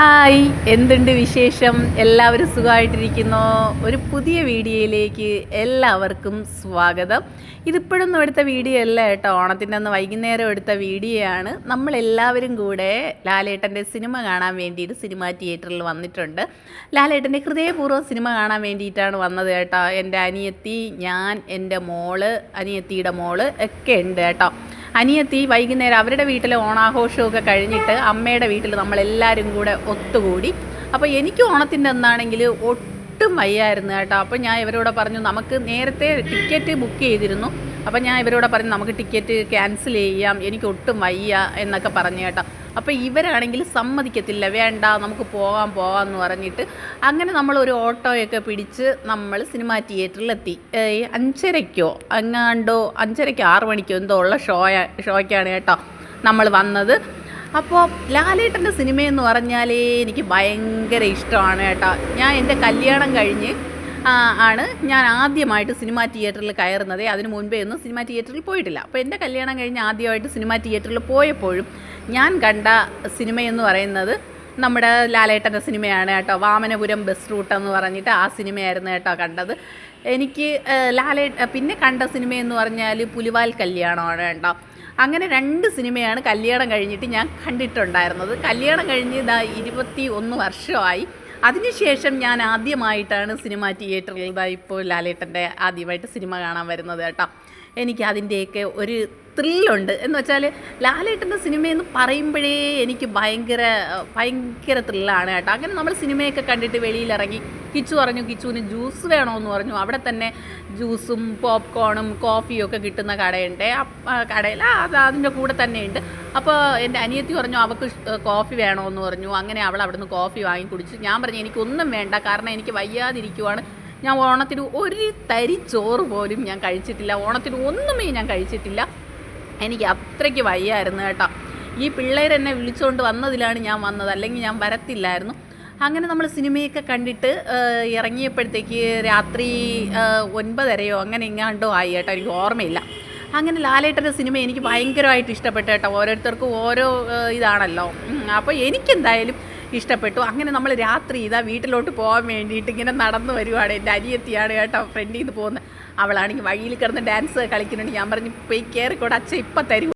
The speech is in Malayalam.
ഹായ് എന്തുണ്ട് വിശേഷം? എല്ലാവരും സുഖമായിട്ടിരിക്കുന്നു. ഒരു പുതിയ വീഡിയോയിലേക്ക് എല്ലാവർക്കും സ്വാഗതം. ഇതിപ്പോഴൊന്നും എടുത്ത വീഡിയോ അല്ല കേട്ടോ. ഓണത്തിന്റെ അന്ന് വൈകുന്നേരം എടുത്ത വീഡിയോ ആണ്. നമ്മളെല്ലാവരും കൂടെ ലാലേട്ടന്റെ സിനിമ കാണാൻ വേണ്ടിയിട്ട് സിനിമ തിയേറ്ററിൽ വന്നിട്ടുണ്ട്. ലാലേട്ടന്റെ ഹൃദയപൂർവം സിനിമ കാണാൻ വേണ്ടിയിട്ടാണ് വന്നത് കേട്ടോ. എന്റെ അനിയത്തി ഞാൻ എന്റെ മോൾ അനിയത്തിയുടെ മോൾ ഒക്കെ ഉണ്ട് കേട്ടോ. അനിയത്തി വൈകുന്നേരം അവരുടെ വീട്ടിലെ ഓണാഘോഷമൊക്കെ കഴിഞ്ഞിട്ട് അമ്മയുടെ വീട്ടിൽ നമ്മളെല്ലാവരും കൂടെ ഒത്തുകൂടി. അപ്പോൾ എനിക്ക് ഓണത്തിന്റെ അന്നാണെങ്കിൽ ഒട്ടും വയ്യായിരുന്നു കേട്ടോ. അപ്പോൾ ഞാൻ ഇവരോട് പറഞ്ഞു നമുക്ക് നേരത്തെ ടിക്കറ്റ് ബുക്ക് ചെയ്തിരുന്നു. അപ്പോൾ ഞാൻ ഇവരോട് പറഞ്ഞു നമുക്ക് ടിക്കറ്റ് ക്യാൻസൽ ചെയ്യാം. എനിക്ക് ഒട്ടും വയ്യ എന്നൊക്കെ പറഞ്ഞു കേട്ടോ. അപ്പോൾ ഇവരാണെങ്കിൽ സമ്മതിക്കത്തില്ല വേണ്ട നമുക്ക് പോകാം പോകാം എന്ന് പറഞ്ഞിട്ട്. അങ്ങനെ നമ്മൾ ഒരു ഓട്ടോയൊക്കെ പിടിച്ച് നമ്മൾ സിനിമാ തിയേറ്ററിലെത്തി. അഞ്ചരയ്ക്കോ അങ്ങാണ്ടോ അഞ്ചരയ്ക്കോ ആറ് മണിക്കോ എന്തോ ഉള്ള ഷോ ഷോയ്ക്കാണ് കേട്ടോ നമ്മൾ വന്നത്. അപ്പോൾ ലാലേട്ടന്റെ സിനിമയെന്ന് പറഞ്ഞാലേ എനിക്ക് ഭയങ്കര ഇഷ്ടമാണ് കേട്ടോ. ഞാൻ എന്റെ കല്യാണം കഴിഞ്ഞ് ആണ്. ഞാൻ ആദ്യമായിട്ട് സിനിമാ തിയേറ്ററിൽ കയറുന്നത് അതിന് മുൻപേ ഒന്നും സിനിമാ തിയേറ്ററിൽ പോയിട്ടില്ല. അപ്പോൾ എന്റെ കല്യാണം കഴിഞ്ഞ് ആദ്യമായിട്ട് സിനിമാ തിയേറ്ററിൽ പോയപ്പോഴും ഞാൻ കണ്ട സിനിമയെന്ന് പറയുന്നത് നമ്മുടെ ലാലേട്ടന്റെ സിനിമയാണ് കേട്ടോ. വാമനപുരം ബസ് റൂട്ട് എന്ന് പറഞ്ഞിട്ട് ആ സിനിമയായിരുന്നു കേട്ടോ കണ്ടത്. എനിക്ക് ലാലേ പിന്നെ കണ്ട സിനിമയെന്ന് പറഞ്ഞാൽ പുലിവാൽ കല്യാണമാണ് കേട്ടോ. അങ്ങനെ രണ്ട് സിനിമയാണ് കല്യാണം കഴിഞ്ഞിട്ട് ഞാൻ കണ്ടിട്ടുണ്ടായിരുന്നത്. കല്യാണം കഴിഞ്ഞ് ഇതാ ഇരുപത്തി ഒന്ന് വർഷമായി. അതിനുശേഷം ഞാൻ ആദ്യമായിട്ടാണ് സിനിമ തിയേറ്ററിൽ ഇപ്പോൾ ലാലേട്ടന്റെ ആദ്യമായിട്ട് സിനിമ കാണാൻ വരുന്നത് കേട്ടോ. എനിക്ക് അതിന്റെയൊക്കെ ഒരു ത്രില്ലുണ്ട്. എന്ന് വെച്ചാൽ ലാലേട്ടന്റെ സിനിമയെന്ന് പറയുമ്പോഴേ എനിക്ക് ഭയങ്കര ഭയങ്കര ത്രില്ലാണ് കേട്ടോ. അങ്ങനെ നമ്മൾ സിനിമയൊക്കെ കണ്ടിട്ട് വെളിയിലിറങ്ങി കിച്ചു പറഞ്ഞു കിച്ചുവിന് ജ്യൂസ് വേണമെന്ന് പറഞ്ഞു. അവിടെ തന്നെ ജ്യൂസും പോപ്കോണും കോഫിയും ഒക്കെ കിട്ടുന്ന കടയുണ്ട്. കടയിൽ. അത് അതിന്റെ കൂടെ തന്നെയുണ്ട്. അപ്പോൾ എന്റെ അനിയത്തി പറഞ്ഞു അവൾക്ക് കോഫി വേണമെന്ന് പറഞ്ഞു. അങ്ങനെ അവൾ അവിടുന്ന് കോഫി വാങ്ങി കുടിച്ചു. ഞാൻ പറഞ്ഞു എനിക്കൊന്നും വേണ്ട. കാരണം എനിക്ക് വയ്യാതിരിക്കുവാണ്. ഞാൻ ഓണത്തിന് ഒരു തരി ചോറ് പോലും ഞാൻ കഴിച്ചിട്ടില്ല. ഓണത്തിന് ഒന്നുമേ ഞാൻ കഴിച്ചിട്ടില്ല. എനിക്ക് അത്രയ്ക്ക് വയ്യായിരുന്നു കേട്ടോ. ഈ പിള്ളേരെന്നെ വിളിച്ചുകൊണ്ട് വന്നതിലാണ് ഞാൻ വന്നത്. അല്ലെങ്കിൽ ഞാൻ വരത്തില്ലായിരുന്നു. അങ്ങനെ നമ്മൾ സിനിമയൊക്കെ കണ്ടിട്ട് ഇറങ്ങിയപ്പോഴത്തേക്ക് രാത്രി ഒൻപതരയോ അങ്ങനെ എങ്ങാണ്ടോ ആയി കേട്ടോ. എനിക്ക് ഓർമ്മയില്ല. അങ്ങനെ ലാലേട്ടന്റെ സിനിമ എനിക്ക് ഭയങ്കരമായിട്ട് ഇഷ്ടപ്പെട്ട കേട്ടോ. ഓരോരുത്തർക്കും ഓരോ ഇതാണല്ലോ. അപ്പോൾ എനിക്കെന്തായാലും ഇഷ്ടപ്പെട്ടു. അങ്ങനെ നമ്മൾ രാത്രി ഇതാ വീട്ടിലോട്ട് പോകാൻ വേണ്ടിയിട്ട് ഇങ്ങനെ നടന്നു വരുവാണ്. എന്റെ അനിയത്തിയാണ് കേട്ടോ ഫ്രണ്ടിൽ നിന്ന് പോകുന്നത്. അവളാണെങ്കിൽ വഴിയിൽ കിടന്ന് ഡാൻസ് കളിക്കുന്നുണ്ട് ഞാൻ പറഞ്ഞു പോയി കയറിക്കോട്ടെ അച്ഛൻ ഇപ്പം തരും.